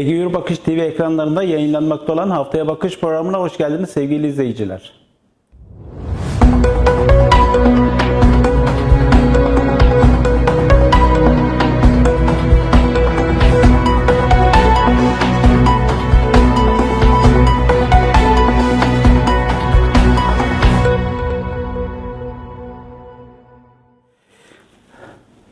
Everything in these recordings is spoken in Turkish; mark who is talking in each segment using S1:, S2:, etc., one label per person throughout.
S1: Ege Bakış TV ekranlarında yayınlanmakta olan Haftaya Bakış programına hoş geldiniz sevgili izleyiciler.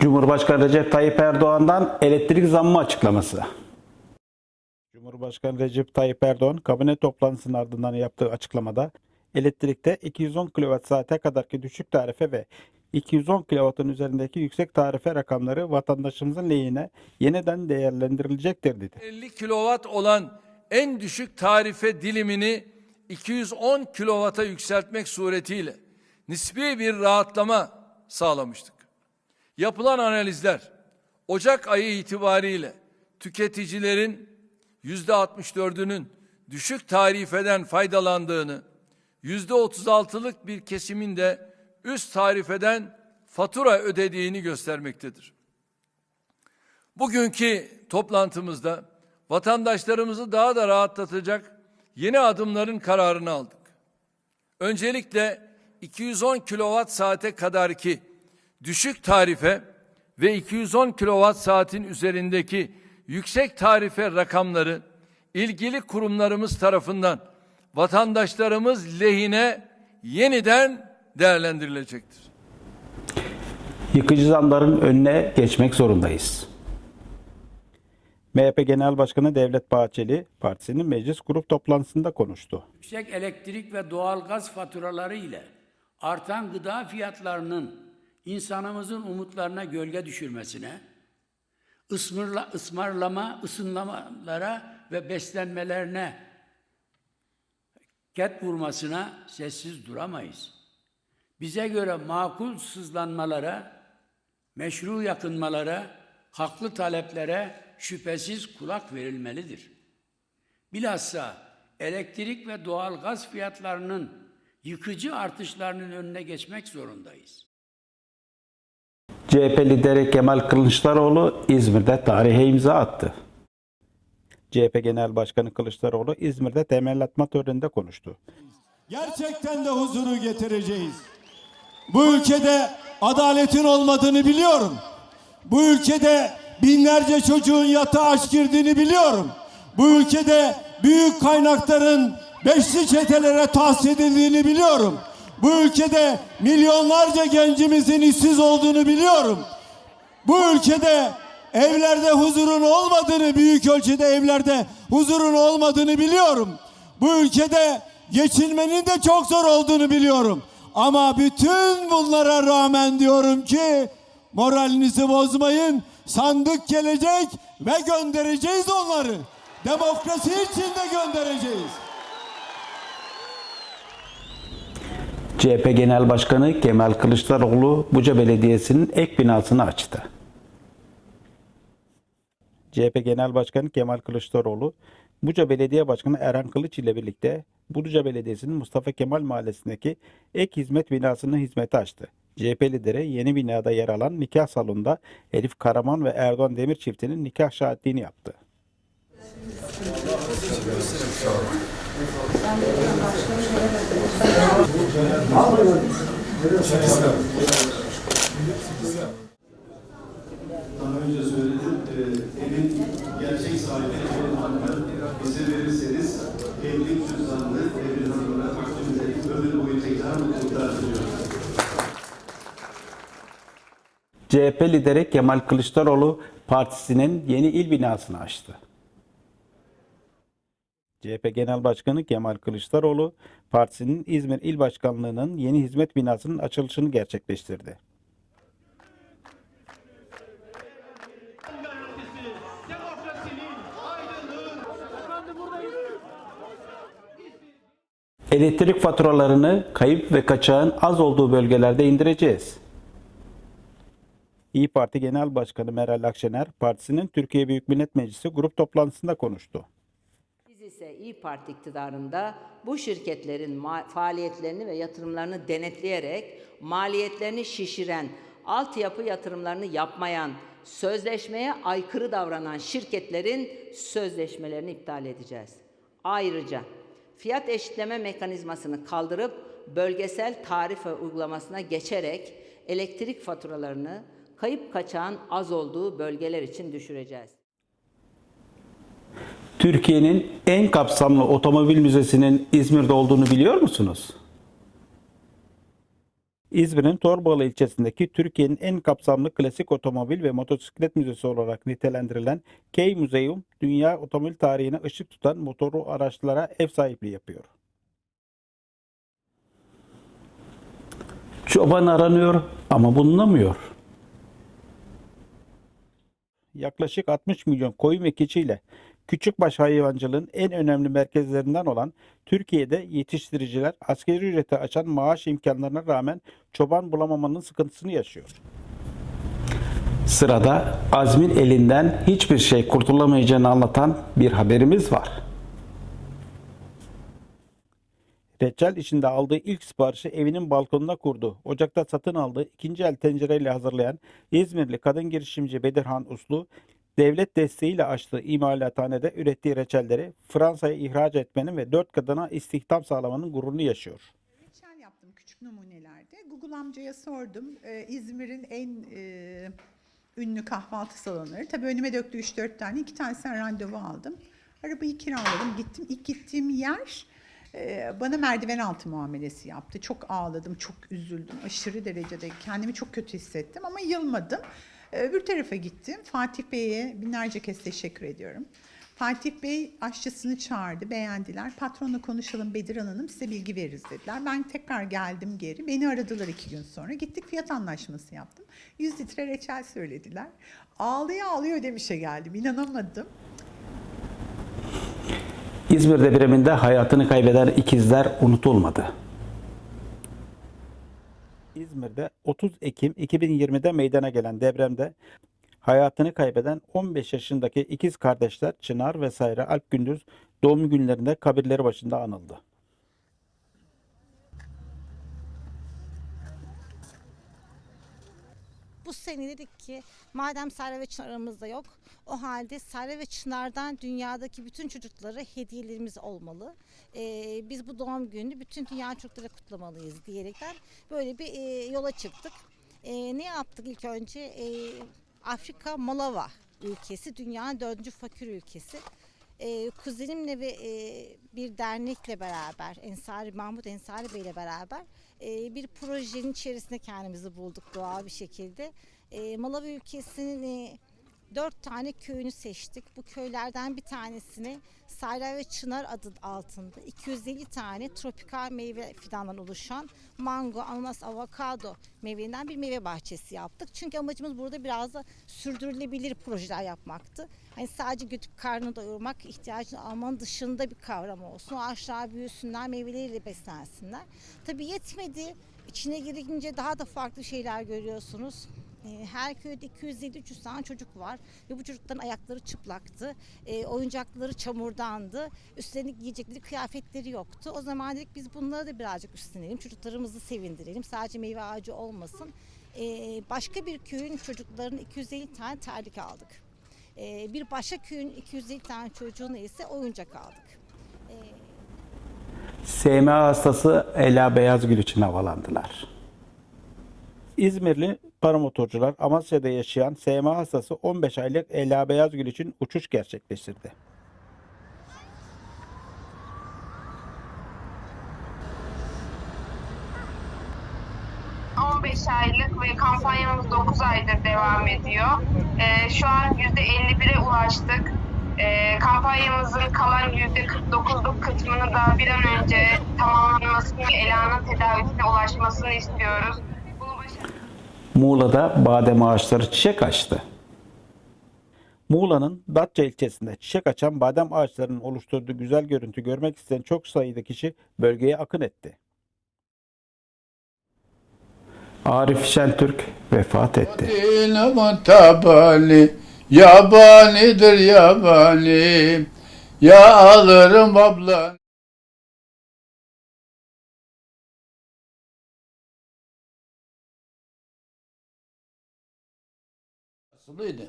S1: Cumhurbaşkanı Recep Tayyip Erdoğan'dan elektrik zammı açıklaması. Cumhurbaşkanı Recep Tayyip Erdoğan kabine toplantısının ardından yaptığı açıklamada elektrikte 210 kWh kadarki düşük tarife ve 210 kW'ın üzerindeki yüksek tarife rakamları vatandaşımızın lehine yeniden değerlendirilecektir dedi.
S2: 50 kilowatt olan en düşük tarife dilimini 210 kilowata yükseltmek suretiyle nispi bir rahatlama sağlamıştık. Yapılan analizler Ocak ayı itibariyle tüketicilerin yüzde 64'ünün düşük tarifeden faydalandığını, yüzde 36'lık bir kesimin de üst tarifeden fatura ödediğini göstermektedir. Bugünkü toplantımızda vatandaşlarımızı daha da rahatlatacak yeni adımların kararını aldık. Öncelikle 210 kilowatt saate kadarki düşük tarife ve 210 kilowatt saatin üzerindeki yüksek tarife rakamları ilgili kurumlarımız tarafından vatandaşlarımız lehine yeniden değerlendirilecektir.
S1: Yıkıcı zamların önüne geçmek zorundayız. MHP Genel Başkanı Devlet Bahçeli partisinin meclis grup toplantısında konuştu.
S3: yüksek elektrik ve doğalgaz faturaları ile artan gıda fiyatlarının insanımızın umutlarına gölge düşürmesine, ısmırla, ısmarlama, ısınlamalara ve beslenmelerine ket vurmasına sessiz duramayız. Bize göre makul sızlanmalara, meşru yakınmalara, haklı taleplere şüphesiz kulak verilmelidir. Bilhassa elektrik ve doğal gaz fiyatlarının yıkıcı artışlarının önüne geçmek zorundayız.
S1: CHP lideri Kemal Kılıçdaroğlu İzmir'de tarihe imza attı. CHP Genel Başkanı Kılıçdaroğlu İzmir'de temel atma töreninde konuştu.
S4: Gerçekten de huzuru getireceğiz. Bu ülkede adaletin olmadığını biliyorum. Bu ülkede binlerce çocuğun yatağa aç girdiğini biliyorum. Bu ülkede büyük kaynakların beşli çetelere tahsis edildiğini biliyorum. Bu ülkede milyonlarca gencimizin işsiz olduğunu biliyorum. Bu ülkede evlerde huzurun olmadığını, büyük ölçüde evlerde huzurun olmadığını biliyorum. Bu ülkede geçinmenin de çok zor olduğunu biliyorum. Ama bütün bunlara rağmen diyorum ki moralinizi bozmayın. Sandık gelecek ve göndereceğiz onları. Demokrasi için de göndereceğiz.
S1: CHP Genel Başkanı Kemal Kılıçdaroğlu Buca Belediyesi'nin ek binasını açtı. CHP Genel Başkanı Kemal Kılıçdaroğlu, Buca Belediye Başkanı Eren Kılıç ile birlikte Buca Belediyesi'nin Mustafa Kemal Mahallesi'ndeki ek hizmet binasını hizmete açtı. CHP lideri yeni binada yer alan nikah salonunda Elif Karaman ve Erdoğan Demir çiftinin nikah şahitliğini yaptı.
S5: Daha önce söyledim, e, evin gerçek sahibi Evin Hanım'ı bize verirseniz evlilik cüzdanını Evin Hanım'a takdim ederek ömür boyu tekrar mutluluklar diliyorum.
S1: CHP lideri Kemal Kılıçdaroğlu partisinin yeni il binasını açtı. CHP Genel Başkanı Kemal Kılıçdaroğlu partisinin İzmir İl Başkanlığı'nın yeni hizmet binasının açılışını gerçekleştirdi. Elektrik faturalarını kayıp ve kaçağın az olduğu bölgelerde indireceğiz. İyi Parti Genel Başkanı Meral Akşener, partisinin Türkiye Büyük Millet Meclisi grup toplantısında konuştu.
S6: İse İyi Parti iktidarında bu şirketlerin faaliyetlerini ve yatırımlarını denetleyerek maliyetlerini şişiren, altyapı yatırımlarını yapmayan, sözleşmeye aykırı davranan şirketlerin sözleşmelerini iptal edeceğiz. Ayrıca fiyat eşitleme mekanizmasını kaldırıp bölgesel tarife uygulamasına geçerek elektrik faturalarını kayıp kaçağın az olduğu bölgeler için düşüreceğiz.
S1: Türkiye'nin en kapsamlı otomobil müzesinin İzmir'de olduğunu biliyor musunuz? İzmir'in Torbalı ilçesindeki Türkiye'nin en kapsamlı klasik otomobil ve motosiklet müzesi olarak nitelendirilen K-Museum, dünya otomobil tarihine ışık tutan motoru araçlara ev sahipliği yapıyor. Çoban aranıyor ama bulunamıyor. Yaklaşık 60 milyon koyun ve keçiyle küçükbaş hayvancılığın en önemli merkezlerinden olan Türkiye'de yetiştiriciler asgari ücrete açan maaş imkanlarına rağmen çoban bulamamanın sıkıntısını yaşıyor. Sırada Azmin elinden hiçbir şey kurtulamayacağını anlatan bir haberimiz var. Reçel içinde aldığı ilk siparişi evinin balkonuna kurdu. Ocakta satın aldığı ikinci el tencereyle hazırlayan İzmirli kadın girişimci Bedirhan Uslu, devlet desteğiyle açtığı imalathanede ürettiği reçelleri Fransa'ya ihraç etmenin ve dört kadına istihdam sağlamanın gururunu yaşıyor.
S7: Reçel yaptım küçük numunelerde. Google amcaya sordum. Ee, İzmir'in en e, ünlü kahvaltı salonları. Tabii önüme döktü 3-4 tane. iki tanesinden randevu aldım. Arabayı kiraladım. Gittim. İlk gittiğim yer e, bana merdiven altı muamelesi yaptı. Çok ağladım, çok üzüldüm. Aşırı derecede kendimi çok kötü hissettim ama yılmadım. Ee, Öbür tarafa gittim. Fatih Bey'e binlerce kez teşekkür ediyorum. Fatih Bey aşçısını çağırdı, beğendiler. Patronla konuşalım Bedirhan Hanım size bilgi veririz dediler. Ben tekrar geldim geri. Beni aradılar iki gün sonra. Gittik fiyat anlaşması yaptım. 100 litre reçel söylediler. Ağlaya ağlaya ödemişe geldim. İnanamadım.
S1: İzmir depreminde hayatını kaybeden ikizler unutulmadı. İzmir'de 30 Ekim 2020'de meydana gelen depremde hayatını kaybeden 15 yaşındaki ikiz kardeşler Çınar ve Sayra Alp Gündüz doğum günlerinde kabirleri başında anıldı.
S8: Bu sene dedik ki madem Serra ve Çınar aramızda yok o halde Serra ve Çınar'dan dünyadaki bütün çocuklara hediyelerimiz olmalı. Ee, biz bu doğum gününü bütün dünya çocuklara kutlamalıyız diyerekten böyle bir e, yola çıktık. E, ne yaptık ilk önce? E, Afrika Malava ülkesi dünyanın dördüncü fakir ülkesi. Ee, kuzenimle ve e, bir dernekle beraber Ensari Mahmut Ensari Bey ile beraber e, bir projenin içerisinde kendimizi bulduk doğal bir şekilde. E, Malawi ülkesinin e, dört tane köyünü seçtik. Bu köylerden bir tanesini Sayra ve Çınar adı altında 250 tane tropikal meyve fidanından oluşan mango, ananas, avokado meyvelerinden bir meyve bahçesi yaptık. Çünkü amacımız burada biraz da sürdürülebilir projeler yapmaktı. Hani sadece götüp karnını doyurmak, ihtiyacını almanın dışında bir kavram olsun. O ağaçlar büyüsünler, meyveleriyle beslensinler. Tabii yetmedi. İçine girince daha da farklı şeyler görüyorsunuz. Ee, Her köyde 250-300 tane çocuk var ve bu çocukların ayakları çıplaktı. Ee, oyuncakları çamurdandı. Üstlerine giyecekleri kıyafetleri yoktu. O zaman dedik biz bunları da birazcık üstlenelim. Çocuklarımızı sevindirelim. Sadece meyve ağacı olmasın. Ee, başka bir köyün çocuklarının 250 tane terlik aldık. Bir başka köyün 250 tane çocuğuna ise oyuncak aldık.
S1: SMA hastası Ela Beyazgül için havalandılar. İzmirli paramotorcular Amasya'da yaşayan SMA hastası 15 aylık Ela Beyazgül için uçuş gerçekleştirdi.
S9: Hı. 15 aylık ve kampanyamız 9 aydır devam ediyor. Ee, şu an %51'e ulaştık. Ee, kampanyamızın kalan %49'luk kısmını da bir an önce tamamlanmasını Ela'nın tedavisine ulaşmasını istiyoruz.
S1: Muğla'da badem ağaçları çiçek açtı. Muğla'nın Datça ilçesinde çiçek açan badem ağaçlarının oluşturduğu güzel görüntü görmek isteyen çok sayıda kişi bölgeye akın etti. Arif Şentürk vefat etti.
S10: Yabanidir yabani. Ya alırım abla. Aslıydı.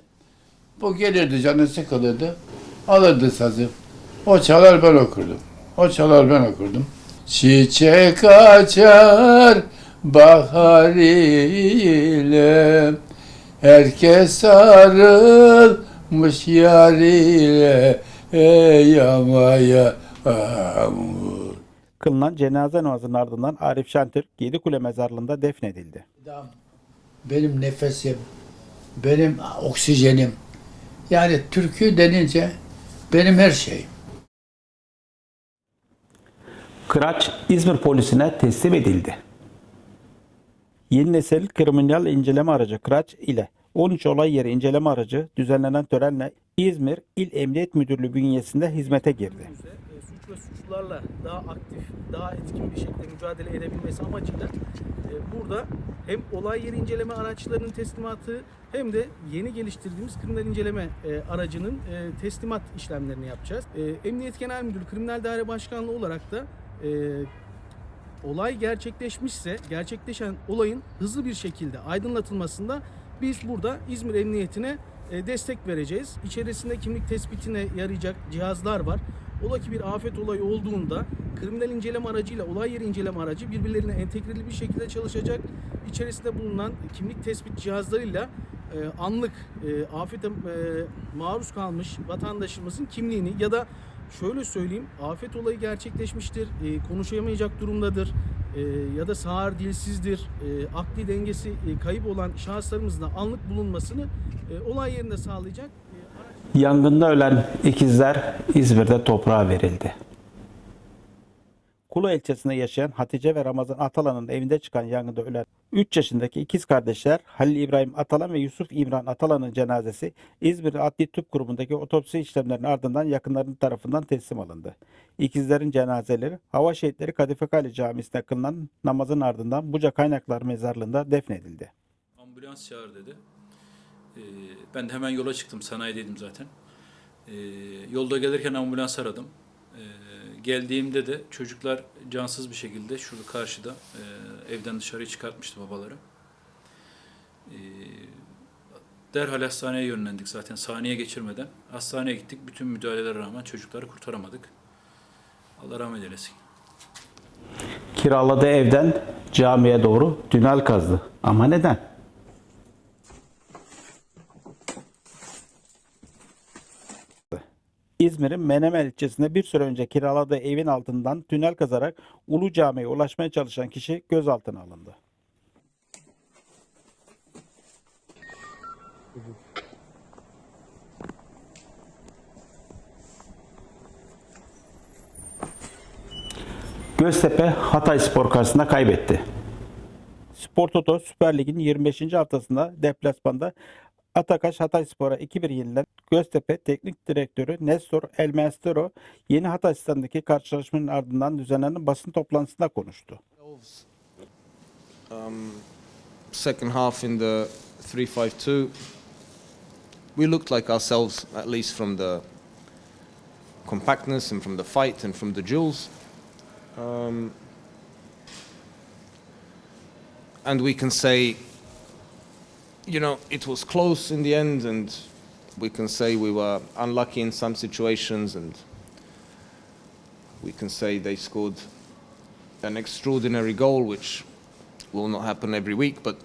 S10: Bu gelirdi canı sıkılırdı. Alırdı sazı. O çalar ben okurdum. O çalar ben okurdum. Çiçek açar bahar ile Herkes sarılmış yar ile Ey yamaya amur.
S1: Kılınan cenaze namazının ardından Arif Şentürk Yedikule mezarlığında defnedildi.
S10: Benim nefesim, benim oksijenim. Yani türkü denince benim her şeyim.
S1: Kıraç İzmir polisine teslim edildi. Yeni nesil kriminal inceleme aracı Kıraç ile 13 olay yeri inceleme aracı düzenlenen törenle İzmir İl Emniyet Müdürlüğü bünyesinde hizmete girdi.
S11: Suç ve suçlularla daha aktif, daha etkin bir şekilde mücadele edebilmesi amacıyla e, burada hem olay yeri inceleme araçlarının teslimatı hem de yeni geliştirdiğimiz kriminal inceleme e, aracının e, teslimat işlemlerini yapacağız. E, Emniyet Genel Müdürlüğü Kriminal Daire Başkanlığı olarak da e, olay gerçekleşmişse gerçekleşen olayın hızlı bir şekilde aydınlatılmasında biz burada İzmir Emniyetine e, destek vereceğiz. İçerisinde kimlik tespitine yarayacak cihazlar var. Ola ki bir afet olayı olduğunda kriminal inceleme aracıyla olay yeri inceleme aracı birbirlerine entegreli bir şekilde çalışacak. İçerisinde bulunan kimlik tespit cihazlarıyla e, anlık e, afete e, maruz kalmış vatandaşımızın kimliğini ya da şöyle söyleyeyim afet olayı gerçekleşmiştir, e, konuşamayacak durumdadır e, ya da sağır dilsizdir, e, akli dengesi e, kayıp olan şahıslarımızın anlık bulunmasını e, olay yerinde sağlayacak.
S1: Yangında ölen ikizler İzmir'de toprağa verildi. Kulu ilçesinde yaşayan Hatice ve Ramazan Atalan'ın evinde çıkan yangında ölen 3 yaşındaki ikiz kardeşler Halil İbrahim Atalan ve Yusuf İmran Atalan'ın cenazesi İzmir Adli Tıp Kurumu'ndaki otopsi işlemlerinin ardından yakınlarının tarafından teslim alındı. İkizlerin cenazeleri Hava Şehitleri Kadife Kale Camisi'nde kılınan namazın ardından Buca Kaynaklar Mezarlığı'nda defnedildi.
S12: Ambulans çağır dedi. Ee, ben de hemen yola çıktım. Sanayideydim zaten. Ee, yolda gelirken ambulans aradım. Ee, geldiğimde de çocuklar cansız bir şekilde şurada karşıda e, evden dışarıya çıkartmıştı babaları. Ee, derhal hastaneye yönlendik zaten saniye geçirmeden. Hastaneye gittik. Bütün müdahalelere rağmen çocukları kurtaramadık. Allah rahmet eylesin.
S1: Kiraladığı evden camiye doğru tünel kazdı. Ama neden? İzmir'in Menemen ilçesinde bir süre önce kiraladığı evin altından tünel kazarak Ulu Cami'ye ulaşmaya çalışan kişi gözaltına alındı. Göztepe Hatay Spor karşısında kaybetti. Spor Toto Süper Lig'in 25. haftasında deplasmanda Atakaş Hatay Spor'a 2-1 yenilen Göztepe Teknik Direktörü Nestor El Maestro yeni Hatay stadındaki karşılaşmanın ardından düzenlenen basın toplantısında konuştu.
S13: um, second half in the 3-5-2 we looked like ourselves at least from the compactness and from the fight and from the duels um, and we can say you know it was close in the end and we can say we were unlucky in some situations and we can say they scored an extraordinary goal which will not happen every week, but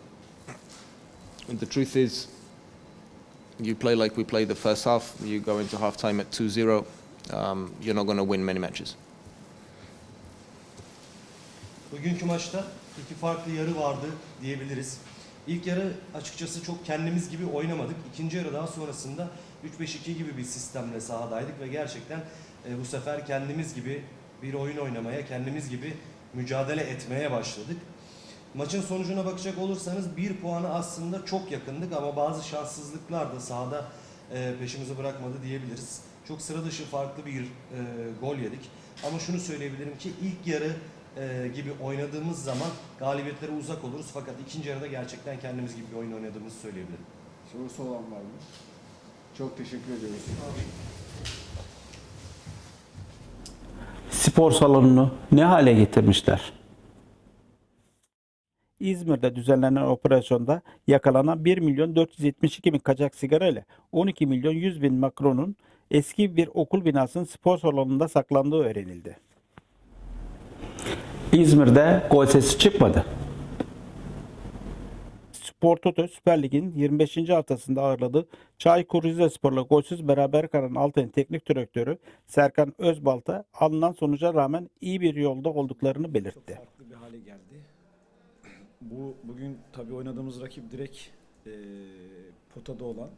S13: the truth is, you play like we played the first half, you go into half time at 2 0, um, you're not going to win many matches.
S5: Bugünkü maçta iki farklı yarı vardı diyebiliriz. İlk yarı açıkçası çok kendimiz gibi oynamadık. İkinci yarı daha sonrasında 3-5-2 gibi bir sistemle sahadaydık ve gerçekten e, bu sefer kendimiz gibi bir oyun oynamaya, kendimiz gibi mücadele etmeye başladık. Maçın sonucuna bakacak olursanız bir puanı aslında çok yakındık ama bazı şanssızlıklar da sahada e, peşimizi bırakmadı diyebiliriz. Çok sıra dışı farklı bir e, gol yedik. Ama şunu söyleyebilirim ki ilk yarı e, gibi oynadığımız zaman galibiyetlere uzak oluruz. Fakat ikinci yarıda gerçekten kendimiz gibi bir oyun oynadığımızı söyleyebilirim.
S10: Sorusu olan var mı? Çok teşekkür ediyoruz.
S1: Spor salonunu ne hale getirmişler? İzmir'de düzenlenen operasyonda yakalanan 1 milyon 472 bin kaçak sigara ile 12 milyon 100 bin makronun eski bir okul binasının spor salonunda saklandığı öğrenildi. İzmir'de gol sesi çıkmadı. Spor Toto Süper Lig'in 25. haftasında ağırladığı Çaykur Rizespor'la golsüz beraber kalan Altay'ın teknik direktörü Serkan Özbalta alınan sonuca rağmen iyi bir yolda olduklarını belirtti.
S14: farklı bir hale geldi. Bu bugün tabii oynadığımız rakip direkt e, potada olan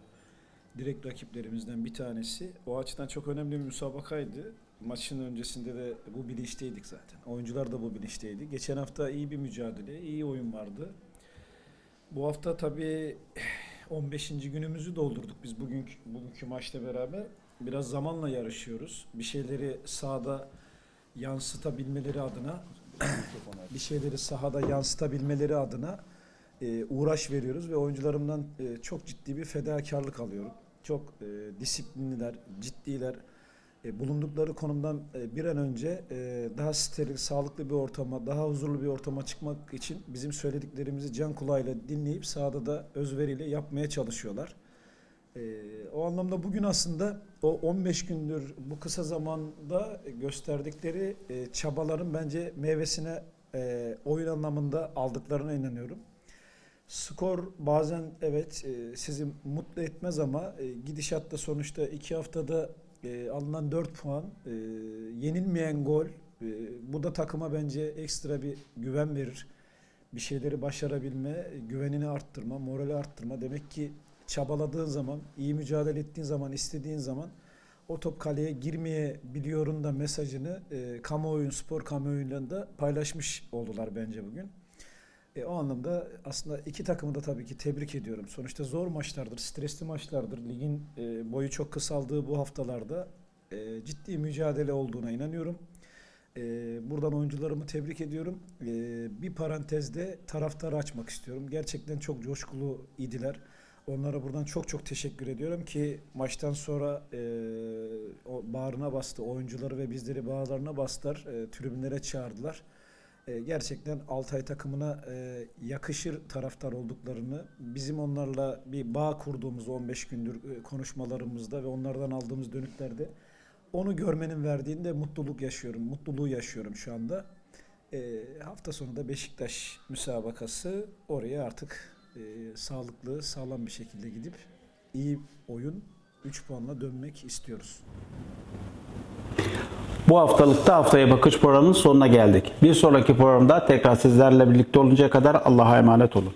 S14: direkt rakiplerimizden bir tanesi. O açıdan çok önemli bir müsabakaydı. Maçın öncesinde de bu bilinçteydik zaten. Oyuncular da bu bilinçteydi. Geçen hafta iyi bir mücadele, iyi oyun vardı. Bu hafta tabii 15. günümüzü doldurduk biz bugünkü, bugünkü maçla beraber. Biraz zamanla yarışıyoruz. Bir şeyleri sahada yansıtabilmeleri adına bir şeyleri sahada yansıtabilmeleri adına e, uğraş veriyoruz ve oyuncularımdan e, çok ciddi bir fedakarlık alıyorum. Çok e, disiplinliler, ciddiler. E, bulundukları konumdan e, bir an önce e, daha steril, sağlıklı bir ortama, daha huzurlu bir ortama çıkmak için bizim söylediklerimizi can kulağıyla dinleyip sahada da özveriyle yapmaya çalışıyorlar. O anlamda bugün aslında o 15 gündür bu kısa zamanda gösterdikleri çabaların bence meyvesine oyun anlamında aldıklarına inanıyorum. Skor bazen evet sizi mutlu etmez ama e, gidişatta sonuçta iki haftada e, alınan 4 puan, e, yenilmeyen gol, e, bu da takıma bence ekstra bir güven verir. Bir şeyleri başarabilme, güvenini arttırma, morali arttırma. Demek ki çabaladığın zaman, iyi mücadele ettiğin zaman, istediğin zaman o top kaleye girmeye biliyorum da mesajını e, kamuoyun, spor kamuoyuyla paylaşmış oldular bence bugün. E, o anlamda aslında iki takımı da tabii ki tebrik ediyorum. Sonuçta zor maçlardır, stresli maçlardır. Ligin e, boyu çok kısaldığı bu haftalarda e, ciddi mücadele olduğuna inanıyorum. E, buradan oyuncularımı tebrik ediyorum. E, bir parantezde taraftarı açmak istiyorum. Gerçekten çok coşkulu idiler. Onlara buradan çok çok teşekkür ediyorum ki maçtan sonra e, o bağrına bastı oyuncuları ve bizleri bağlarına bastılar. E, tribünlere çağırdılar. E, gerçekten Altay takımına e, yakışır taraftar olduklarını, bizim onlarla bir bağ kurduğumuz 15 gündür e, konuşmalarımızda ve onlardan aldığımız dönütlerde onu görmenin verdiğinde mutluluk yaşıyorum, mutluluğu yaşıyorum şu anda. E, hafta sonu da Beşiktaş müsabakası oraya artık e, sağlıklı, sağlam bir şekilde gidip iyi oyun 3 puanla dönmek istiyoruz.
S1: Bu haftalıkta haftaya bakış programının sonuna geldik. Bir sonraki programda tekrar sizlerle birlikte oluncaya kadar Allah'a emanet olun.